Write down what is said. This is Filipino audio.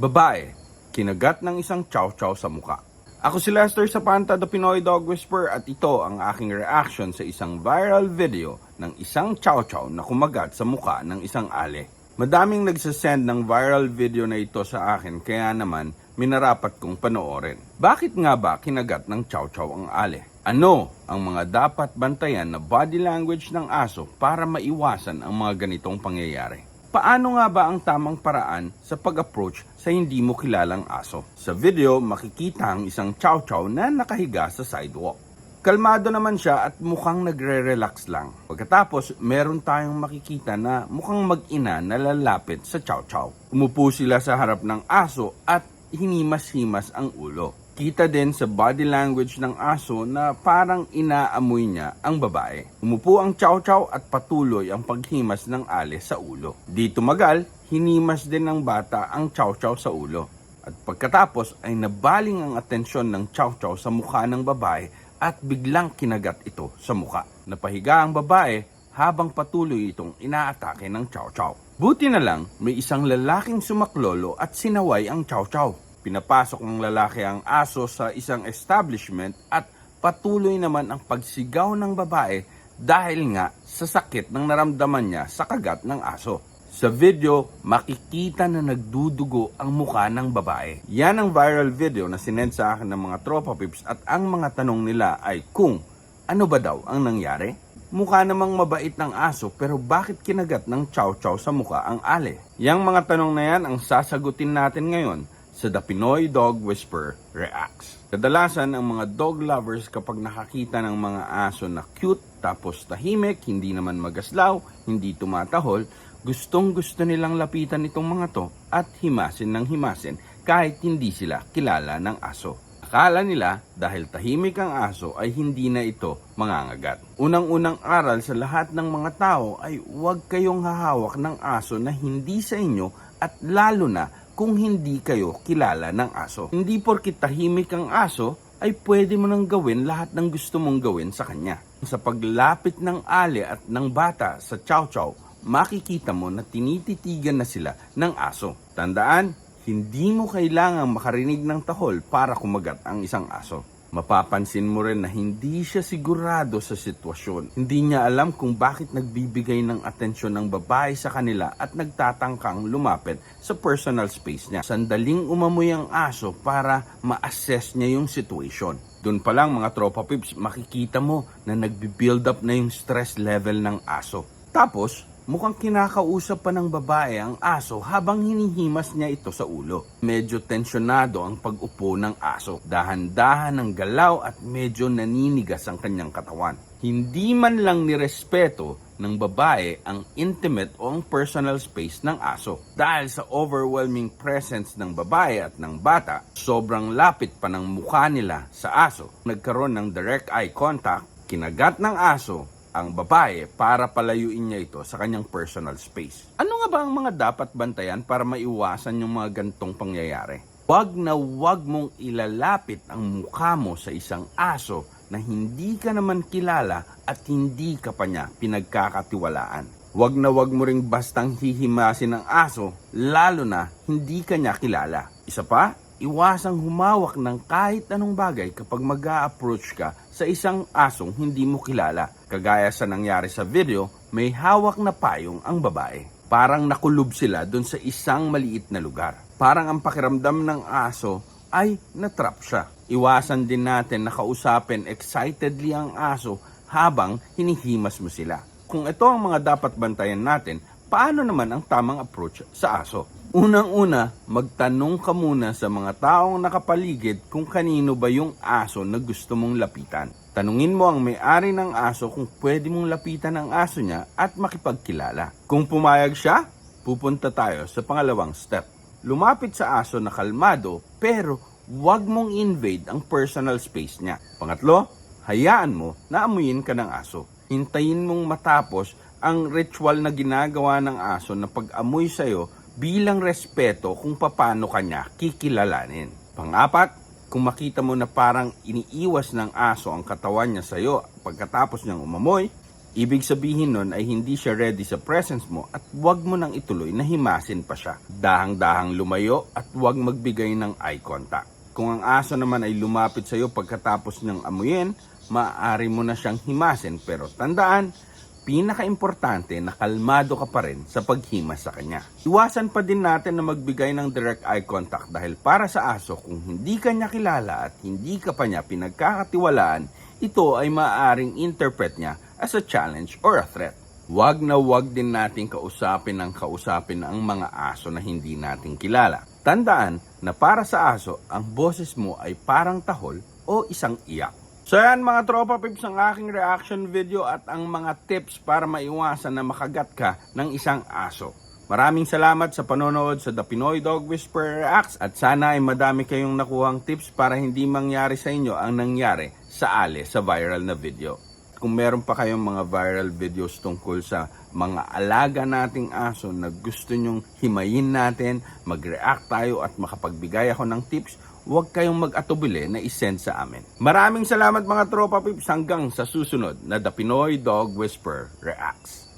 Babae, kinagat ng isang chow-chow sa muka. Ako si Lester Sapanta, the Pinoy Dog Whisperer at ito ang aking reaction sa isang viral video ng isang chow-chow na kumagat sa muka ng isang ale. Madaming nagsasend ng viral video na ito sa akin kaya naman minarapat kong panoorin. Bakit nga ba kinagat ng chow-chow ang ale? Ano ang mga dapat bantayan na body language ng aso para maiwasan ang mga ganitong pangyayari? Paano nga ba ang tamang paraan sa pag-approach sa hindi mo kilalang aso? Sa video, makikita ang isang chow chow na nakahiga sa sidewalk. Kalmado naman siya at mukhang nagre-relax lang. Pagkatapos, meron tayong makikita na mukhang mag-ina na lalapit sa chow chow. Umupo sila sa harap ng aso at hinimas-himas ang ulo. Kita din sa body language ng aso na parang inaamoy niya ang babae. Umupo ang chow chow at patuloy ang paghimas ng ale sa ulo. Di tumagal, hinimas din ng bata ang chow chow sa ulo. At pagkatapos ay nabaling ang atensyon ng chow chow sa mukha ng babae at biglang kinagat ito sa mukha. Napahiga ang babae habang patuloy itong inaatake ng chow chow. Buti na lang may isang lalaking sumaklolo at sinaway ang chow chow. Pinapasok ng lalaki ang aso sa isang establishment at patuloy naman ang pagsigaw ng babae dahil nga sa sakit ng naramdaman niya sa kagat ng aso. Sa video, makikita na nagdudugo ang mukha ng babae. Yan ang viral video na sinend sa akin ng mga tropa pips at ang mga tanong nila ay kung ano ba daw ang nangyari? Mukha namang mabait ng aso pero bakit kinagat ng chow chow sa mukha ang ale? Yang mga tanong na yan ang sasagutin natin ngayon sa The Pinoy Dog Whisperer Reacts. Kadalasan ang mga dog lovers kapag nakakita ng mga aso na cute tapos tahimik, hindi naman magaslaw, hindi tumatahol, gustong gusto nilang lapitan itong mga to at himasin ng himasin kahit hindi sila kilala ng aso. Akala nila dahil tahimik ang aso ay hindi na ito mangangagat. Unang-unang aral sa lahat ng mga tao ay huwag kayong hahawak ng aso na hindi sa inyo at lalo na kung hindi kayo kilala ng aso. Hindi porkit tahimik ang aso ay pwede mo nang gawin lahat ng gusto mong gawin sa kanya. Sa paglapit ng ale at ng bata sa chow chow, makikita mo na tinititigan na sila ng aso. Tandaan, hindi mo kailangang makarinig ng tahol para kumagat ang isang aso. Mapapansin mo rin na hindi siya sigurado sa sitwasyon. Hindi niya alam kung bakit nagbibigay ng atensyon ng babae sa kanila at nagtatangkang lumapit sa personal space niya. Sandaling umamoy ang aso para ma-assess niya yung situation. Doon pa lang mga tropa pips, makikita mo na nagbi-build up na yung stress level ng aso. Tapos, mukhang kinakausap pa ng babae ang aso habang hinihimas niya ito sa ulo. Medyo tensyonado ang pag-upo ng aso. Dahan-dahan ang galaw at medyo naninigas ang kanyang katawan. Hindi man lang nirespeto ng babae ang intimate o ang personal space ng aso. Dahil sa overwhelming presence ng babae at ng bata, sobrang lapit pa ng mukha nila sa aso. Nagkaroon ng direct eye contact, kinagat ng aso ang babae para palayuin niya ito sa kanyang personal space. Ano nga ba ang mga dapat bantayan para maiwasan yung mga gantong pangyayari? Huwag na huwag mong ilalapit ang mukha mo sa isang aso na hindi ka naman kilala at hindi ka pa niya pinagkakatiwalaan. Huwag na huwag mo ring bastang hihimasin ng aso, lalo na hindi ka niya kilala. Isa pa, iwasang humawak ng kahit anong bagay kapag mag approach ka sa isang asong hindi mo kilala. Kagaya sa nangyari sa video, may hawak na payong ang babae. Parang nakulob sila doon sa isang maliit na lugar. Parang ang pakiramdam ng aso ay natrap siya. Iwasan din natin na kausapin excitedly ang aso habang hinihimas mo sila. Kung ito ang mga dapat bantayan natin, paano naman ang tamang approach sa aso? Unang-una, magtanong ka muna sa mga taong nakapaligid kung kanino ba yung aso na gusto mong lapitan. Tanungin mo ang may-ari ng aso kung pwede mong lapitan ang aso niya at makipagkilala. Kung pumayag siya, pupunta tayo sa pangalawang step. Lumapit sa aso na kalmado pero huwag mong invade ang personal space niya. Pangatlo, hayaan mo na amuyin ka ng aso. Hintayin mong matapos ang ritual na ginagawa ng aso na pag-amoy sa'yo bilang respeto kung paano kanya kikilalanin. Pangapat, kung makita mo na parang iniiwas ng aso ang katawan niya sa'yo pagkatapos niyang umamoy, Ibig sabihin nun ay hindi siya ready sa presence mo at huwag mo nang ituloy na himasin pa siya. Dahang-dahang lumayo at huwag magbigay ng eye contact. Kung ang aso naman ay lumapit sa iyo pagkatapos ng amuyin, maaari mo na siyang himasin pero tandaan, pinaka-importante na kalmado ka pa rin sa paghimas sa kanya. Iwasan pa din natin na magbigay ng direct eye contact dahil para sa aso kung hindi ka niya kilala at hindi ka pa niya pinagkakatiwalaan, ito ay maaaring interpret niya as a challenge or a threat. Huwag na huwag din natin kausapin ng kausapin ang mga aso na hindi natin kilala. Tandaan na para sa aso, ang boses mo ay parang tahol o isang iyak. So yan mga tropa pips ang aking reaction video at ang mga tips para maiwasan na makagat ka ng isang aso. Maraming salamat sa panonood sa The Pinoy Dog Whisperer Reacts at sana ay madami kayong nakuhang tips para hindi mangyari sa inyo ang nangyari sa Ale sa viral na video. Kung meron pa kayong mga viral videos tungkol sa mga alaga nating aso na gusto nyong himayin natin, mag-react tayo at makapagbigay ako ng tips, huwag kayong mag-atubili na isend sa amin. Maraming salamat mga tropa pips hanggang sa susunod na The Pinoy Dog Whisperer Reacts.